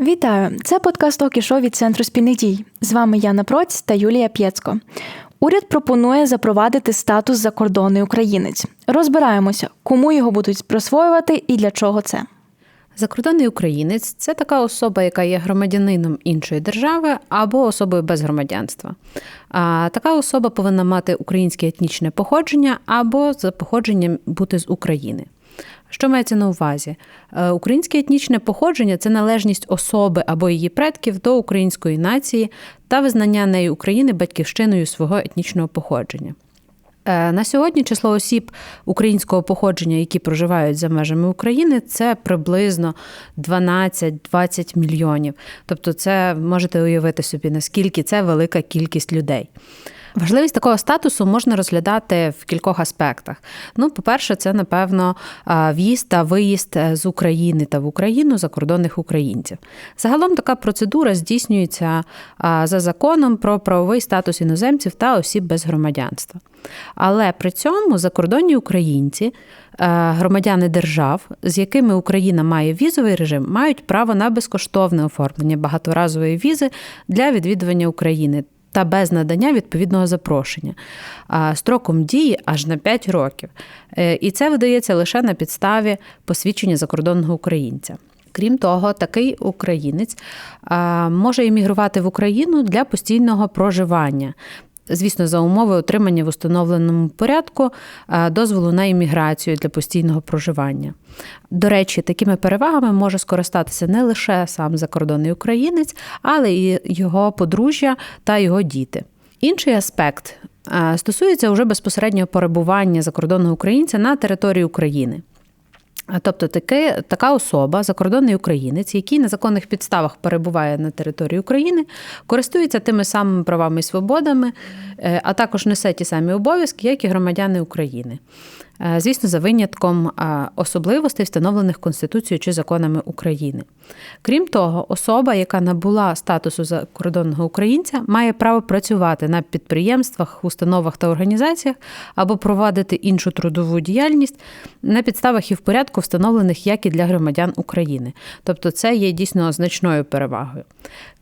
Вітаю! Це подкаст Окішо від Центру спільних дій. З вами Яна Проць та Юлія П'єцко. Уряд пропонує запровадити статус закордонний українець. Розбираємося, кому його будуть присвоювати і для чого це. Закордонний українець це така особа, яка є громадянином іншої держави або особою без громадянства. А така особа повинна мати українське етнічне походження або за походженням бути з України. Що мається на увазі? Е, українське етнічне походження це належність особи або її предків до української нації та визнання нею України батьківщиною свого етнічного походження. Е, на сьогодні число осіб українського походження, які проживають за межами України, це приблизно 12-20 мільйонів. Тобто, це можете уявити собі, наскільки це велика кількість людей. Важливість такого статусу можна розглядати в кількох аспектах. Ну, по-перше, це, напевно, в'їзд та виїзд е, з України та в Україну закордонних українців. Загалом така процедура здійснюється за законом про правовий статус іноземців та осіб без громадянства. Але при цьому закордонні українці, е, громадяни держав, з якими Україна має візовий режим, мають право на безкоштовне оформлення багаторазової візи для відвідування України та без надання відповідного запрошення строком дії аж на 5 років. Е, і це видається лише на підставі посвідчення закордонного українця. Крім того, такий українець може іммігрувати в Україну для постійного проживання звісно, за умови отримання в установленому порядку дозволу на імміграцію для постійного проживання. До речі, такими перевагами може скористатися не лише сам закордонний українець, але і його подружжя та його діти. Інший аспект стосується вже безпосереднього перебування закордонного українця на території України. Тобто таке, така особа, закордонний українець, який на законних підставах перебуває на території України, користується тими самими правами і свободами, е, а також несе ті самі обов'язки, як і громадяни України. Е, звісно, за винятком е, особливостей, встановлених Конституцією чи законами України. Крім того, особа, яка набула статусу закордонного українця, має право працювати на підприємствах, установах та організаціях або провадити іншу трудову діяльність на підставах і в порядку, встановлених як і для громадян України. Тобто, це є дійсно значною перевагою.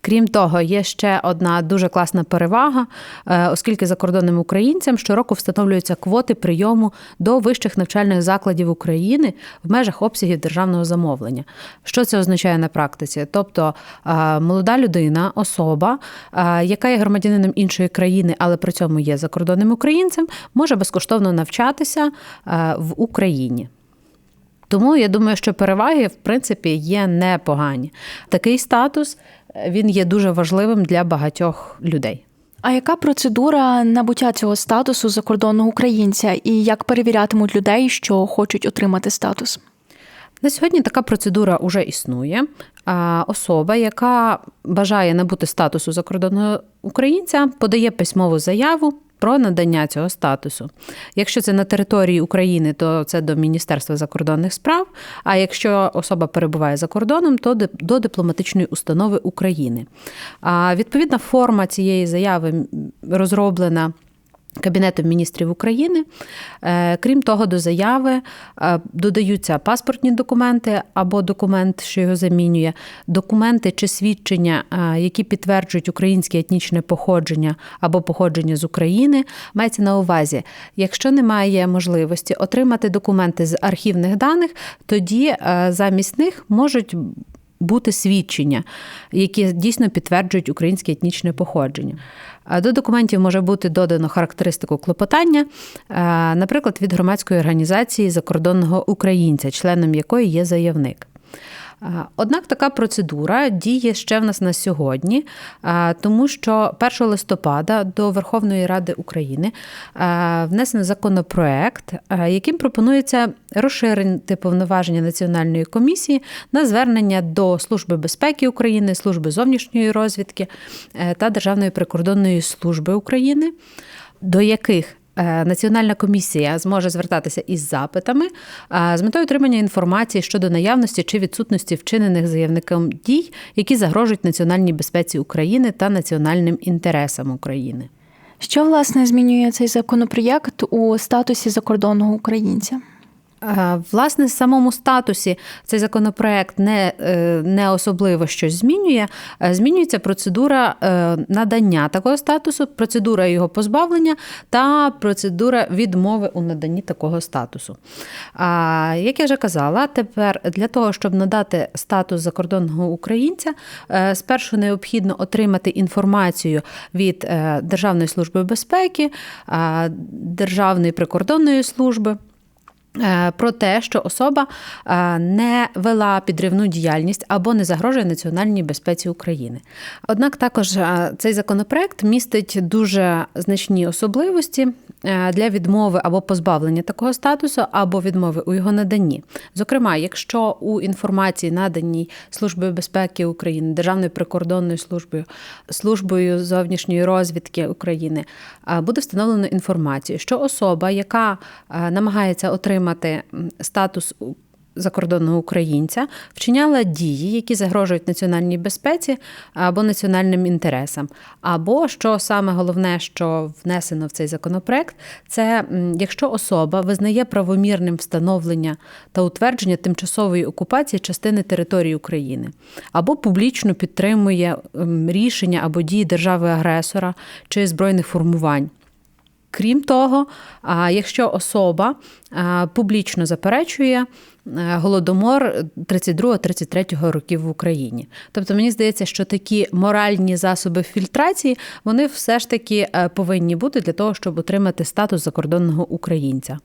Крім того, є ще одна дуже класна перевага, е, оскільки закордонним українцям щороку встановлюються квоти прийому до вищих навчальних закладів України в межах обсягів державного замовлення. Що це означає на практиці? Тобто е, молода людина, особа, е, яка є громадянином іншої країни, але при цьому є закордонним українцем, може безкоштовно навчатися в Україні. Тому я думаю, що переваги в принципі є непогані. Такий статус він є дуже важливим для багатьох людей. А яка процедура набуття цього статусу закордонного українця і як перевірятимуть людей, що хочуть отримати статус? На сьогодні така процедура вже існує. Особа, яка бажає набути статусу закордонного українця, подає письмову заяву про надання цього статусу. Якщо це на території України, то це до Міністерства закордонних справ. А якщо особа перебуває за кордоном, то до дипломатичної установи України. Відповідна форма цієї заяви розроблена. Кабінетом міністрів України. Е, крім того, до заяви е, додаються паспортні документи або документ, що його замінює, документи чи свідчення, е, які підтверджують українське етнічне походження або походження з України. Мається на увазі, якщо немає можливості отримати документи з архівних даних, тоді замість них можуть бути свідчення, які дійсно підтверджують українське етнічне походження. До документів може бути додано характеристику клопотання, наприклад, від громадської організації закордонного українця, членом якої є заявник. Однак така процедура діє ще в нас на сьогодні, тому що 1 листопада до Верховної Ради України внесено законопроект, яким пропонується розширити повноваження Національної комісії на звернення до Служби безпеки України, служби зовнішньої розвідки е, та Державної прикордонної служби України. До яких Національна комісія зможе звертатися із запитами е, з метою отримання інформації щодо наявності чи відсутності вчинених заявником дій, які загрожують національній безпеці України та національним інтересам України. Що власне змінює цей законопроєкт у статусі закордонного українця? Е, Власне, в самому статусі цей законопроект не, е, не особливо щось змінює. Е, Змінюється процедура надання такого статусу, процедура його позбавлення та процедура відмови у наданні такого статусу. А, Як я вже казала, тепер для того, щоб надати статус закордонного українця, спершу необхідно отримати інформацію від Державної служби безпеки, Державної прикордонної служби. Е, Про те, що особа е, не вела підривну діяльність або не загрожує національній безпеці України. Однак також е, цей законопроект містить дуже значні особливості для відмови або позбавлення такого статусу, або відмови у його наданні. Зокрема, якщо у інформації, наданій Службою безпеки України, Державною прикордонною службою, службою зовнішньої розвідки України е, буде встановлено інформацію, що особа, яка е, намагається отримати статус закордонного українця, вчиняла дії, які загрожують національній безпеці або національним інтересам. Або що саме головне, що внесено в цей законопроект, це якщо особа визнає правомірним встановлення та утвердження тимчасової окупації частини території України, або публічно підтримує рішення або дії держави-агресора чи збройних формувань. Крім того, якщо особа публічно заперечує е, голодомор 32-33 років в Україні. Тобто мені здається, що такі моральні засоби фільтрації вони все ж таки е, повинні бути для того, щоб отримати статус закордонного українця.